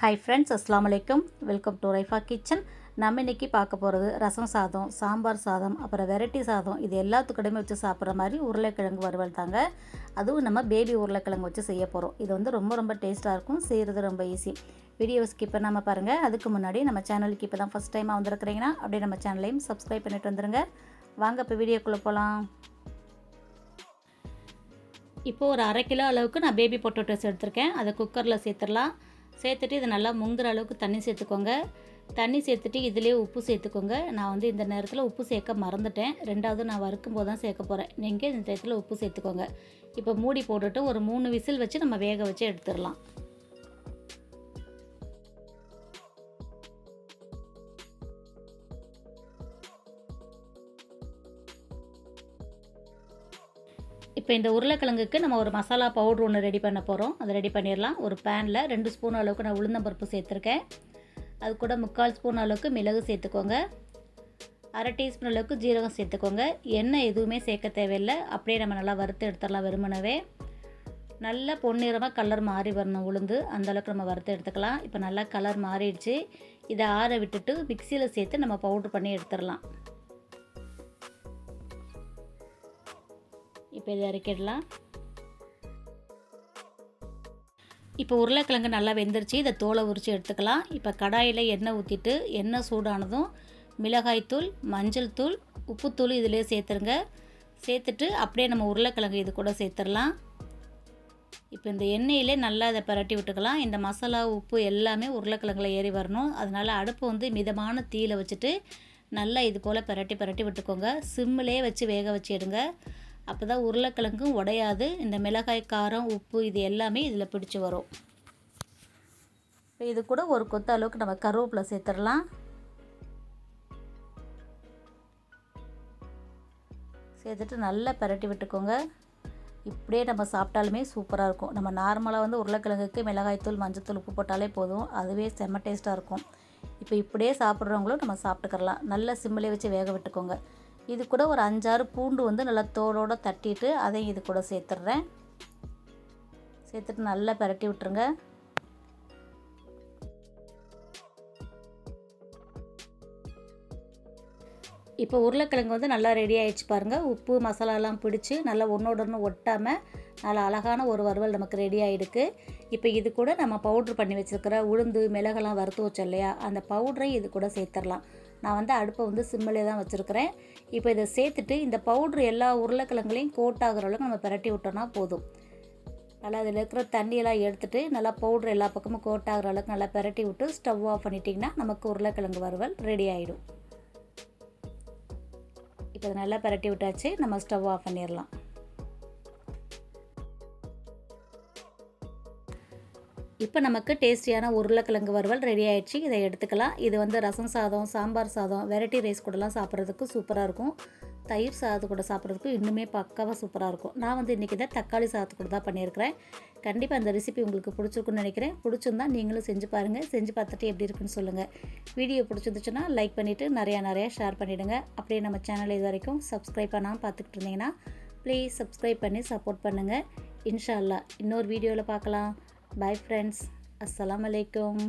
Hi friends அஸ்லாம் வலைக்கம் welcome to Raifa kitchen நம்ம இன்றைக்கி பார்க்க போகிறது ரசம் சாதம் சாம்பார் சாதம் அப்புறம் வெரைட்டி சாதம். இது எல்லாத்துக்கடையுமே வச்சு சாப்பிட்ற மாதிரி உருளைக்கிழங்கு வறுவல் தாங்க. அதுவும் நம்ம பேபி உருளைக்கிழங்கு வச்சு செய்ய போகிறோம் இது வந்து ரொம்ப ரொம்ப டேஸ்ட்டாக இருக்கும் செய்கிறது ரொம்ப ஈஸி வீடியோ ஸ்கிப் பண்ணாமல் பாருங்கள் அதுக்கு முன்னாடி நம்ம சேனலுக்கு இப்போ தான் ஃபஸ்ட் டைமாக வந்திருக்கிறீங்கன்னா அப்படியே நம்ம சேனலையும் சப்ஸ்கிரைப் பண்ணிட்டு வந்துடுங்க வாங்க இப்போ வீடியோக்குள்ளே போகலாம் இப்போது ஒரு அரை கிலோ அளவுக்கு நான் பேபி பொட்டோட்டோஸ் எடுத்திருக்கேன். அதை குக்கரில் சேர்த்துடலாம். சேர்த்துட்டு இதை நல்லா முங்குற அளவுக்கு தண்ணி சேர்த்துக்கோங்க. தண்ணி சேர்த்துட்டு இதிலே உப்பு சேர்த்துக்கோங்க. நான் வந்து இந்த நேரத்தில் உப்பு சேர்க்க மறந்துட்டேன். ரெண்டாவது நான் வறுக்கும் போது தான் சேர்க்க போகிறேன் நீங்கள் இந்த நேரத்தில் உப்பு சேர்த்துக்கோங்க. இப்போ மூடி போட்டுட்டு ஒரு மூணு விசில் வச்சு நம்ம வேக வச்சு எடுத்துடலாம். இப்போ இந்த உருளைக்கிழங்குக்கு நம்ம ஒரு மசாலா பவுட்ரு ஒன்று ரெடி பண்ண போகிறோம் அதை ரெடி பண்ணிடலாம். ஒரு பேனில் ரெண்டு ஸ்பூன் அளவுக்கு நான் உளுந்தம்பருப்பு சேர்த்துருக்கேன். அது கூட முக்கால் ஸ்பூன் அளவுக்கு மிளகு சேர்த்துக்கோங்க. அரை டீஸ்பூன் அளவுக்கு ஜீரகம் சேர்த்துக்கோங்க. எண்ணெய் எதுவுமே சேர்க்க தேவையில்லை. அப்படியே நம்ம நல்லா வறுத்து எடுத்துடலாம் வெறுமனவே. நல்லா பொன்னிறமாக கலர் மாறி வரணும் உளுந்து. அந்தளவுக்கு நம்ம வறுத்து எடுத்துக்கலாம். இப்போ நல்லா கலர் மாறிடுச்சு. இதை ஆற விட்டுட்டு மிக்சியில் சேர்த்து நம்ம பவுட்ரு பண்ணி எடுத்துடலாம். இப்போ இதை இறக்கிடலாம் இப்போ உருளைக்கிழங்கு நல்லா வெந்துருச்சு. இதை தோலை உரித்து எடுத்துக்கலாம். இப்போ கடாயில் எண்ணெய் ஊற்றிட்டு எண்ணெய் சூடானதும் மிளகாய்த்தூள் மஞ்சள் தூள் உப்புத்தூள் இதிலே சேர்த்துருங்க. சேர்த்துட்டு அப்படியே நம்ம உருளைக்கிழங்கு இது கூட சேர்த்துடலாம். இப்போ இந்த எண்ணெயிலே நல்லா இதை பரட்டி விட்டுக்கலாம். இந்த மசாலா உப்பு எல்லாமே உருளைக்கிழங்குல ஏறி வரணும். அதனால் அடுப்பு வந்து மிதமான தீயில் வச்சுட்டு நல்லா இது போல் பரட்டி பரட்டி விட்டுக்கோங்க. சிம்மிலே வச்சு வேக வச்சு எடுங்க. அப்போ தான் உருளைக்கிழங்கும் உடையாது. இந்த மிளகாய் காரம் உப்பு இது எல்லாமே இதில் பிடிச்சி வரும். இப்போ இது கூட ஒரு கொத்த அளவுக்கு நம்ம கருவேப்பிலை சேர்த்துடலாம். சேர்த்துட்டு நல்லா பரட்டி விட்டுக்கோங்க. இப்படியே நம்ம சாப்பிட்டாலுமே சூப்பராக இருக்கும். நம்ம நார்மலாக வந்து உருளைக்கிழங்குக்கு மிளகாய்த்தூள் மஞ்சத்தூள் உப்பு போட்டாலே போதும். அதுவே செம்ம டேஸ்ட்டாக இருக்கும். இப்போ இப்படியே சாப்பிட்றவங்களும் நம்ம சாப்பிட்டுக்கிறலாம். நல்ல சிம்மிலே வச்சு வேக விட்டுக்கோங்க. இது கூட ஒரு அஞ்சாறு பூண்டு வந்து நல்லா தோலோடு தட்டிட்டு அதையும் இது கூட சேர்த்துட்றேன். சேர்த்துட்டு நல்லா பரட்டி விட்டுருங்க. இப்போ உருளைக்கிழங்கு வந்து நல்லா ரெடி ஆகிடுச்சு பாருங்கள் உப்பு மசாலாலாம் பிடிச்சி நல்லா ஒன்றோட ஒன்று ஒட்டாமல் நல்லா அழகான ஒரு வறுவல் நமக்கு ரெடி ஆகிடுக்கு இப்போ இது கூட நம்ம பவுட்ரு பண்ணி வச்சுருக்கிற உளுந்து மிளகெல்லாம் வறுத்து வச்சோம் இல்லையா? அந்த பவுட்ரை இது கூட சேர்த்துடலாம். நான் வந்து அடுப்பை வந்து சிம்மிலே தான் வச்சுருக்கிறேன். இப்போ இதை சேர்த்துட்டு இந்த பவுட்ரு எல்லா உருளைக்கிழங்குலையும் கோட் ஆகிற அளவுக்கு நம்ம பரட்டி விட்டோம்னா போதும். நல்லா அதில் இருக்கிற தண்ணியெல்லாம் எடுத்துகிட்டு நல்லா பவுட்ரு எல்லா பக்கமும் கோட் ஆகிற அளவுக்கு நல்லா பரட்டி விட்டு ஸ்டவ் ஆஃப் பண்ணிட்டிங்கன்னா நமக்கு உருளைக்கிழங்கு வறுவல் ரெடி ஆகிடும் இப்போ நல்லா பரட்டி விட்டாச்சு நம்ம ஸ்டவ் ஆஃப் பண்ணிடலாம். இப்போ நமக்கு டேஸ்டியான உருளைக்கிழங்கு வறுவல் ரெடி ஆகிடுச்சு இதை எடுத்துக்கலாம். இது வந்து ரசம் சாதம் சாம்பார் சாதம் வெரைட்டி ரைஸ் கூடலாம் சாப்பிட்றதுக்கு சூப்பராக இருக்கும். தயிர் சாதத்து கூட சாப்பிட்றதுக்கு இன்னுமே பக்காவாக சூப்பராக இருக்கும். நான் வந்து இன்றைக்கி தான் தக்காளி சாதத்து கூட தான் பண்ணியிருக்கிறேன். கண்டிப்பாக அந்த ரெசிபி உங்களுக்கு பிடிச்சிருக்குன்னு நினைக்கிறேன். பிடிச்சிருந்தா நீங்களும் செஞ்சு பாருங்கள் செஞ்சு பார்த்துட்டு எப்படி இருக்குன்னு சொல்லுங்கள் வீடியோ பிடிச்சிருந்துச்சுன்னா லைக் பண்ணிவிட்டு நிறையா நிறையா ஷேர் பண்ணிவிடுங்க அப்படியே நம்ம சேனல் இது வரைக்கும் சப்ஸ்கிரைப் பண்ணாமல் பார்த்துக்கிட்டு இருந்தீங்கன்னா ப்ளீஸ் சப்ஸ்கிரைப் பண்ணி சப்போர்ட் பண்ணுங்கள் இன்ஷால்லா இன்னொரு வீடியோவில் பார்க்கலாம். பாய் ஃப்ரெண்ட்ஸ் அஸ்லாம் வலைக்கம்